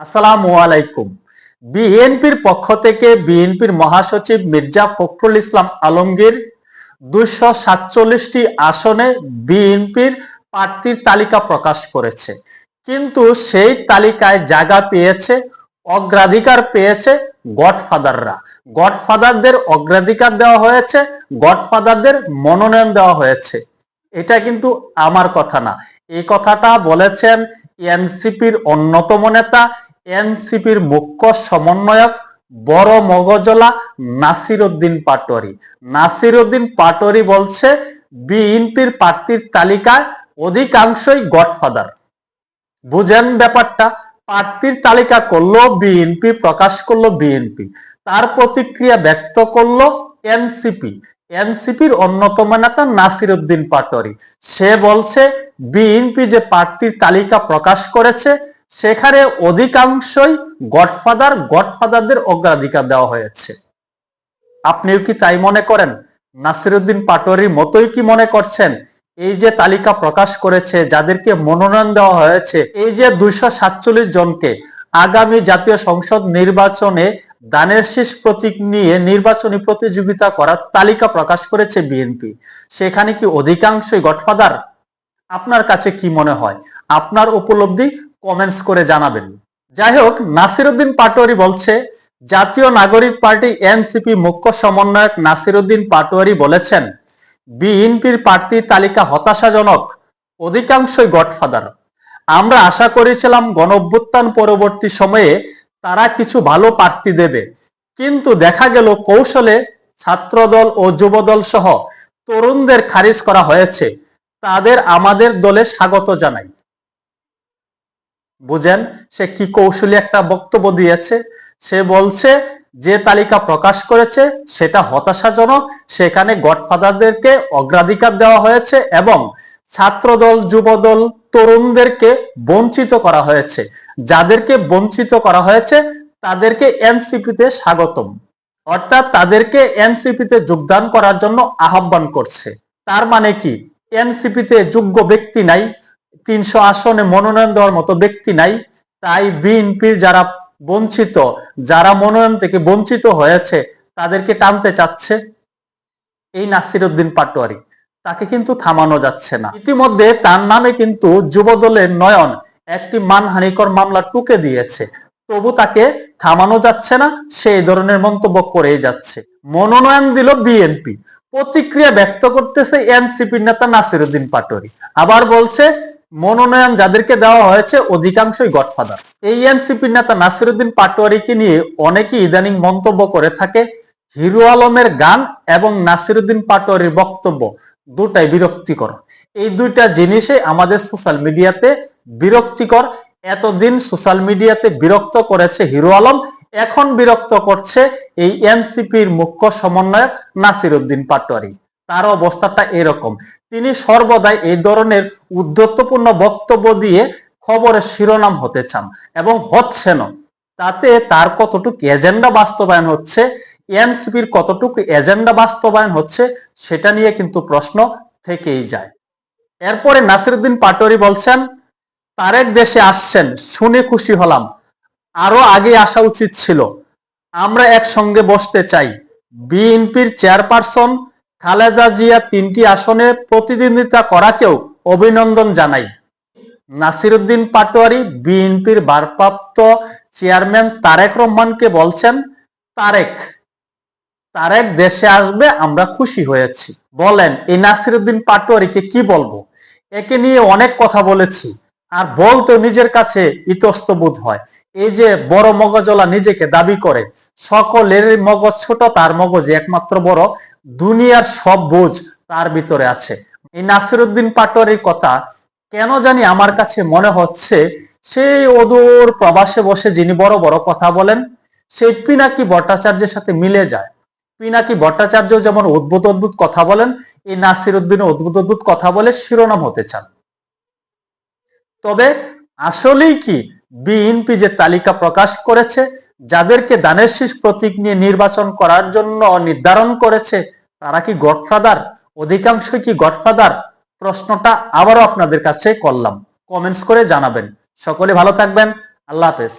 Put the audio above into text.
আসসালামু আলাইকুম। বিএনপির পক্ষ থেকে বিএনপির মহাসচিব মির্জা ফখরুল ইসলাম আলমগীর দুইশো সাতচল্লিশটি আসনে বিএনপির প্রার্থীর তালিকা প্রকাশ করেছে। কিন্তু সেই তালিকায় জায়গা পেয়েছে, অগ্রাধিকার পেয়েছে গডফাদাররা। গডফাদারদের অগ্রাধিকার দেওয়া হয়েছে, গডফাদারদের মনোনয়ন দেওয়া হয়েছে। এটা কিন্তু আমার কথা না। এই কথাটা বলেছেন এনসিপির অন্যতম নেতা এনসিপির মুখ্য সমন্বয়ক বড় মগজলা নাসির উদ্দিন পাটোয়ারি। নাসির উদ্দিন পাটোয়ারি বলছে, বিএনপির প্রার্থীর তালিকায় অধিকাংশই গডফাদার। বুঝেন ব্যাপারটা, প্রার্থীর তালিকা করল বিএনপি, প্রকাশ করল বিএনপি। তার প্রতিক্রিয়া ব্যক্ত করল এনসিপি। এনসিপির অন্যতম নেতা নাসির উদ্দিন পাটোয়ারি। সে বলছে, বিএনপি যে প্রার্থীর তালিকা প্রকাশ করেছে সেখানে অধিকাংশই গডফাদার, গডফাদারদের অগ্রাধিকার দেওয়া হয়েছে। আপনিও কি তাই মনে করেন? নাসিরুদ্দিন পাটোয়ারির মতোই কি মনে করছেন? এই যে তালিকা প্রকাশ করেছে, যাদেরকে মনোনয়ন দেওয়া হয়েছে, এই যে দুইশো সাতচল্লিশ জনকে আগামী জাতীয় সংসদ নির্বাচনে দানের শেষ প্রতীক নিয়ে নির্বাচনী প্রতিযোগিতা করার তালিকা প্রকাশ করেছে বিএনপি, সেখানে কি অধিকাংশই গডফাদার? আপনার কাছে কি মনে হয়? আপনার উপলব্ধি কমেন্টস করে জানাবেন। যাই হোক নাসিরুদ্দিন পাটোয়ারি বলছে, জাতীয় নাগরিক পার্টি এনসিপি মুখ্য সমন্বয়ক নাসিরুদ্দিন পাটোয়ারি বলেছেন, বিএনপির প্রার্থী তালিকা হতাশাজনক, অধিকাংশই গডফাদার। আমরা আশা করেছিলাম গণ অভ্যুত্থান পরবর্তী সময়ে তারা কিছু ভালো প্রার্থী দেবে। কিন্তু দেখা গেল কৌশলে ছাত্রদল ও যুবদল সহ তরুণদের খারিজ করা হয়েছে। তাদের আমাদের দলে স্বাগত জানাই। বুঝেন, সে কি কৌশলী একটা বক্তব্য দিয়েছে? সে বলছে, যে তালিকা প্রকাশ করেছে, সেটা হতাশাজনক, সেখানে গডফাদারদেরকে অগ্রাধিকার দেওয়া হয়েছে এবং ছাত্রদল, যুবদল, তরুণদেরকে বঞ্চিত করা হয়েছে। যাদেরকে বঞ্চিত করা হয়েছে, তাদেরকে এনসিপিতে স্বাগতম। অর্থাৎ তাদেরকে এনসিপিতে যোগদান করার জন্য আহ্বান করছে। তার মানে কি? এনসিপিতে যোগ্য ব্যক্তি নাই তিনশো আসনে মনোনয়ন দেওয়ার মতো ব্যক্তি নাই। তাই বিএনপির যারা বঞ্চিত, যারা মনোনয়ন থেকে বঞ্চিত হয়েছে, তাদেরকে টানতে চাচ্ছে এই নাসির উদ্দিন পাটোয়ারি। তাকে কিন্তু থামানো যাচ্ছে না। ইতিমধ্যে তার নামে কিন্তু যুবদলের নয়ন একটি মানহানিকর মামলা টুকে দিয়েছে। তবু তাকে থামানো যাচ্ছে না সেই ধরনের মন্তব্য করেই যাচ্ছে। মনোনয়ন দিল বিএনপি প্রতিক্রিয়া ব্যক্ত করতেছে এনসিপির নেতা নাসিরুদ্দিন পাটোয়ারি। আবার বলছে মনোনয়ন যাদেরকে দেওয়া হয়েছে অধিকাংশই গডফাদার। এই এনসিপির নেতা নাসিরুদ্দিন পাটোয়ারিকে নিয়ে অনেকেই ইদানিং মন্তব্য করে থাকে, হিরো আলমের গান এবং নাসিরুদ্দিন পাটোয়ারির বক্তব্য দুটাই বিরক্তিকর। এই দুইটা জিনিসে আমাদের সোশ্যাল মিডিয়াতে বিরক্তিকর। এতদিন সোশ্যাল মিডিয়াতে বিরক্ত করেছে হিরো আলম, এখন বিরক্ত করছে এই এনসিপির মুখ্য সমন্বয়ক নাসিরুদ্দিন পাটোয়ারি। তার অবস্থাটা এরকম। তিনি সর্বদাই এই ধরনের উদ্ধত্তপূর্ণ বক্তব্য দিয়ে খবরের শিরোনাম হতে চান এবং হচ্ছেন তাতে তার কতটুকু এজেন্ডা বাস্তবায়ন হচ্ছে, এনসিপির কতটুকু এজেন্ডা বাস্তবায়ন হচ্ছে, সেটা নিয়ে কিন্তু প্রশ্ন থেকেই যায়। এরপরে নাসিরুদ্দিন পাটোয়ারি বলছেন, তারেক দেশে আসছেন, শুনে খুশি হলাম। আরও আগে আসা উচিত ছিল। আমরা একসঙ্গে বসতে চাই। বিএনপির চেয়ারপারসন খালেদা জিয়া তিনটি আসনে প্রতিদ্বন্দ্বিতা করাকেও অভিনন্দন জানাই। নাসিরুদ্দিন পাটোয়ারি, বিএনপির ভারপ্রাপ্ত চেয়ারম্যান তারেক রহমানকে বলছেন, তারেক তারেক দেশে আসবে, আমরা খুশি হয়েছি। বলেন, এই নাসিরুদ্দিন পাটোয়ারিকে কি বলব? একে নিয়ে অনেক কথা বলেছি। আর বলতেও নিজের কাছে ইতস্ত বোধ হয়। এই যে বড় মগজলা নিজেকে দাবি করে, সকলের মগজ ছোট, তার মগজ একমাত্র বড়, দুনিয়ার সব বোঝ তার ভিতরে আছে। এই নাসিরুদ্দিন পাটোয়ারির কথা কেন জানি আমার কাছে মনে হচ্ছে, সেই অদূর প্রবাসে বসে যিনি বড় বড় কথা বলেন, সেই পিনাকি ভট্টাচার্যের সাথে মিলে যায়। পিনাকি ভট্টাচার্য যেমন অদ্ভুত অদ্ভুত কথা বলেন, এই নাসির উদ্দিন অদ্ভুত অদ্ভুত কথা বলে শিরোনাম হতে চান। তবে আসলেই কি বিএনপি যে তালিকা প্রকাশ করেছে, যাদেরকে দানের শীষ প্রতীক নিয়ে নির্বাচন করার জন্য নির্ধারণ করেছে, তারা কি গডফাদার? অধিকাংশই কি গডফাদার? প্রশ্নটা আবারও আপনাদের কাছে করলাম। কমেন্টস করে জানাবেন। সকলে ভালো থাকবেন। আল্লাহ হাফেজ।